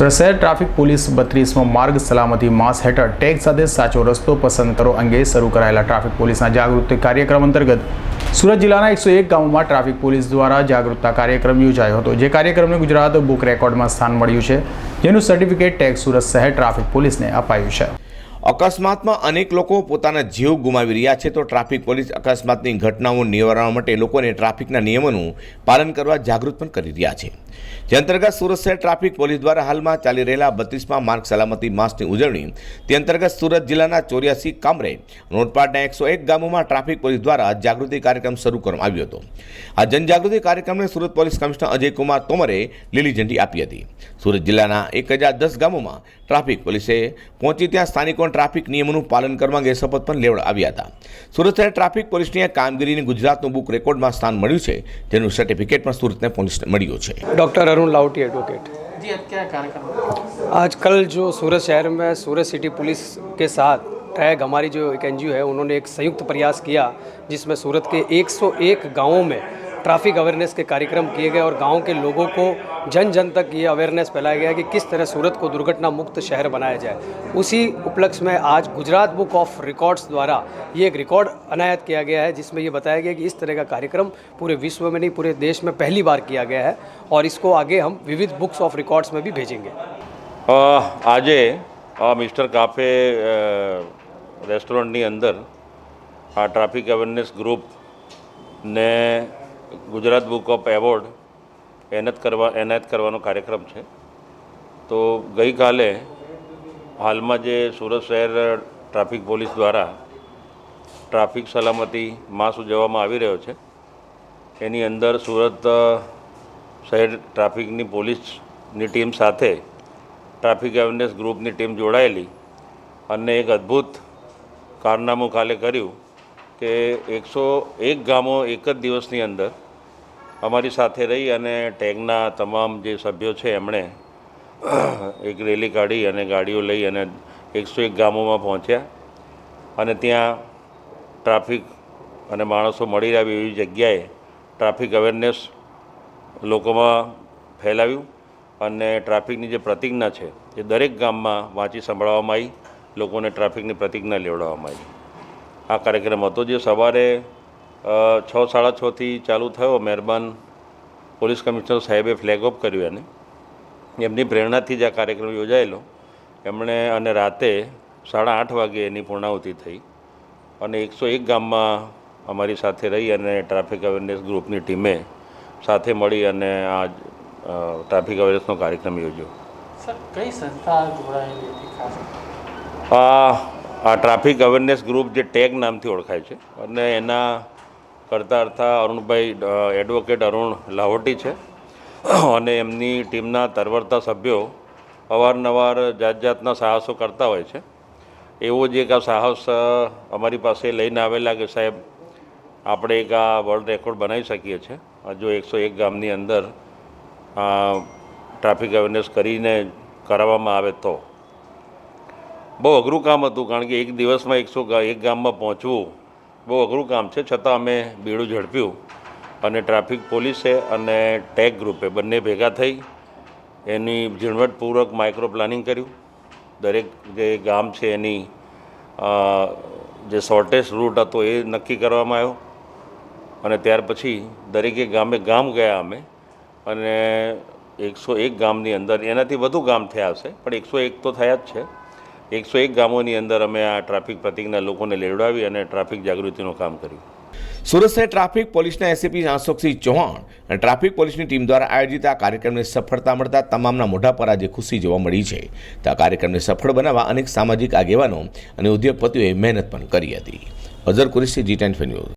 સુરત શહેર traffic police બત્રીસમો માર્ગ સલામતી માસ હેઠળ ટેગ સાથે સાચો રસ્તો પસંદ કરો અંગે શરૂ કરાયેલા ટ્રાફિક પોલીસના જાગૃતિ કાર્યક્રમ અંતર્ગત સુરત જિલ્લાના એકસો એક ગામોમાં ટ્રાફિક પોલીસ દ્વારા જાગૃતતા કાર્યક્રમ યોજાયો હતો. જે કાર્યક્રમને ગુજરાત બુક રેકોર્ડમાં સ્થાન મળ્યું છે, જેનું સર્ટિફિકેટ ટેગ સુરત શહેર ટ્રાફિક પોલીસને અપાયું છે. અકસ્માતમાં અનેક લોકો પોતાના જીવ ગુમાવી રહ્યા છે તો ટ્રાફિક પોલીસ અકસ્માતની ઘટનાઓ નિવારવા માટે લોકોને ટ્રાફિકના નિયમોનું પાલન કરવા જાગૃત પણ કરી રહ્યા છે. જે અંતર્ગત સુરત શહેર ટ્રાફિક પોલીસ દ્વારા હાલમાં ચાલી રહેલા બત્રીસમાં માર્ગ સલામતી માસની ઉજવણી, તે અંતર્ગત સુરત જિલ્લાના ચોર્યાસી કામરે નોટપાડના એકસો એક ગામોમાં ટ્રાફિક પોલીસ દ્વારા જાગૃતિ કાર્યક્રમ શરૂ કરવામાં આવ્યો હતો. આ જનજાગૃતિ કાર્યક્રમને સુરત પોલીસ કમિશનર અજયકુમાર તોમરે લીલી ઝંડી આપી હતી. સુરત જિલ્લાના એક હજાર દસ ગામોમાં ટ્રાફિક પોલીસે પહોંચી ત્યાં સ્થાનિકોને ટ્રાફિક નિયમોનું પાલન કરવા અંગે શપથ પણ લેવડાવ્યા હતા સુરત શહેર ટ્રાફિક પોલીસની આ કામગીરીની ગુજરાતનું બુક રેકોર્ડમાં સ્થાન મળ્યું છે જેનું સર્ટિફિકેટ પણ સુરતને પોલીસને મળ્યું છે डॉक्टर अरुण लाउटी एडवोकेट जी आज क्या कार्यक्रम आज कल जो सूरत शहर में सूरत सिटी पुलिस के साथ टैग हमारी जो एक एन है उन्होंने एक संयुक्त प्रयास किया जिसमें सूरत के 101 गांवों में ट्रैफिक अवेयरनेस के कार्यक्रम किए गए और गांव के लोगों को जन जन तक ये अवेयरनेस फैलाया गया कि किस तरह सूरत को दुर्घटना मुक्त शहर बनाया जाए उसी उपलक्ष्य में आज गुजरात बुक ऑफ रिकॉर्ड्स द्वारा ये एक रिकॉर्ड अनायत किया गया है जिसमें ये बताया गया कि इस तरह का कार्यक्रम पूरे विश्व में नहीं पूरे देश में पहली बार किया गया है और इसको आगे हम विविध बुक्स ऑफ रिकॉर्ड्स में भी भेजेंगे અ, આજે આ મિસ્ટર કાફે અ, રેસ્ટોરન્ટની અંદર આ traffic awareness ગ્રુપને Gujarat book of award એનાયત કરવા, એનાયત કરવાનો કાર્યક્રમ છે. તો ગઈકાલે હાલમાં જે સુરત શહેર ટ્રાફિક પોલીસ દ્વારા ટ્રાફિક સલામતી માસ ઉજવવામાં આવી રહ્યો છે, એની અંદર સુરત શહેર ટ્રાફિકની પોલીસની ટીમ સાથે ટ્રાફિક અવેરનેસ ગ્રુપની ટીમ જોડાયેલી અને એક અદ્ભુત કારનામું કાલે કર્યું કે એકસો એક ગામો એક જ દિવસની અંદર અમારી સાથે રહી અને ટેગના તમામ જે સભ્યો છે એમણે એક રેલી કાઢી અને ગાડીઓ લઈ અને એકસો એક ગામોમાં પહોંચ્યા. અને ત્યાં ટ્રાફિક અને માણસો મળી આવે એવી જગ્યાએ ટ્રાફિક અવેરનેસ લોકોમાં ફેલાવ્યું અને ટ્રાફિકની જે પ્રતિજ્ઞા છે એ દરેક ગામમાં વાંચી સંભળાવવામાં આવી, લોકોને ટ્રાફિકની પ્રતિજ્ઞા લેવડાવવામાં આવી. આ કાર્યક્રમ હતો જે સવારે છ સાડા છથી ચાલુ થયો. મહેરબાન પોલીસ કમિશનર સાહેબે ફ્લેગ ઓફ કર્યું એને. એમની પ્રેરણાથી જ આ કાર્યક્રમ યોજાયેલો. એમણે અને રાતે સાડા આઠ વાગે એની પૂર્ણાહુતિ થઈ અને એકસો એક ગામમાં અમારી સાથે રહી અને ટ્રાફિક અવેરનેસ ગ્રુપની ટીમે સાથે મળી અને આ ટ્રાફિક અવેરનેસનો કાર્યક્રમ યોજ્યો. સર કઈ સંસ્થા જોડાયેલી આ ટ્રાફિક અવેરનેસ ગ્રુપ જે ટેગ નામથી ઓળખાય છે અને એના કરતા અર્થા અરુણભાઈ એડવોકેટ અરુણ લાહોટી છે. અને એમની ટીમના તરવરતા સભ્યો અવારનવાર જાત જાતના સાહસો કરતા હોય છે. એવો જ એક આ સાહસ અમારી પાસે લઈને આવેલા કે સાહેબ, આપણે એક આ વર્લ્ડ રેકોર્ડ બનાવી શકીએ છીએ જો એકસો એક ગામની અંદર ટ્રાફિક અવેરનેસ કરીને કરાવવામાં આવે તો. બહુ અઘરું કામ હતું, કારણ કે એક દિવસમાં એકસો એક ગામમાં પહોંચવું બહુ અઘરું કામ છે. છતાં અમે બીડું ઝડપ્યું અને ટ્રાફિક પોલીસે અને ટેગ ગ્રુપે બંને ભેગા થઈ એની ઝીણવટપૂર્વક માઇક્રો પ્લાનિંગ કર્યું. દરેક જે ગામ છે એની જે શોર્ટેસ્ટ રૂટ હતો એ નક્કી કરવામાં આવ્યો. અને ત્યાર પછી દરેકે ગામે ગામ ગયા અમે અને એકસો એક ગામની અંદર, એનાથી વધુ ગામ થયા હશે, પણ એકસો એક તો થયા જ છે. એકસો એક ગામોની અંદર અમે આ ટ્રાફિક પ્રતિજ્ઞા લોકોને લેવડાવી અને ટ્રાફિક જાગૃતિનું કામ કર્યું. સુરત શહેર ટ્રાફિક પોલીસના એસીપી અશોકસિંહ ચૌહાણ અને ટ્રાફિક પોલીસની ટીમ દ્વારા આયોજિત આ કાર્યક્રમને સફળતા મળતા તમામના મોઢા પર આજે ખુશી જોવા મળી છે. તો આ કાર્યક્રમને સફળ બનાવવા અનેક સામાજિક આગેવાનો અને ઉદ્યોગપતિઓએ મહેનત પણ કરી હતી. Azhar Qureshi G ten news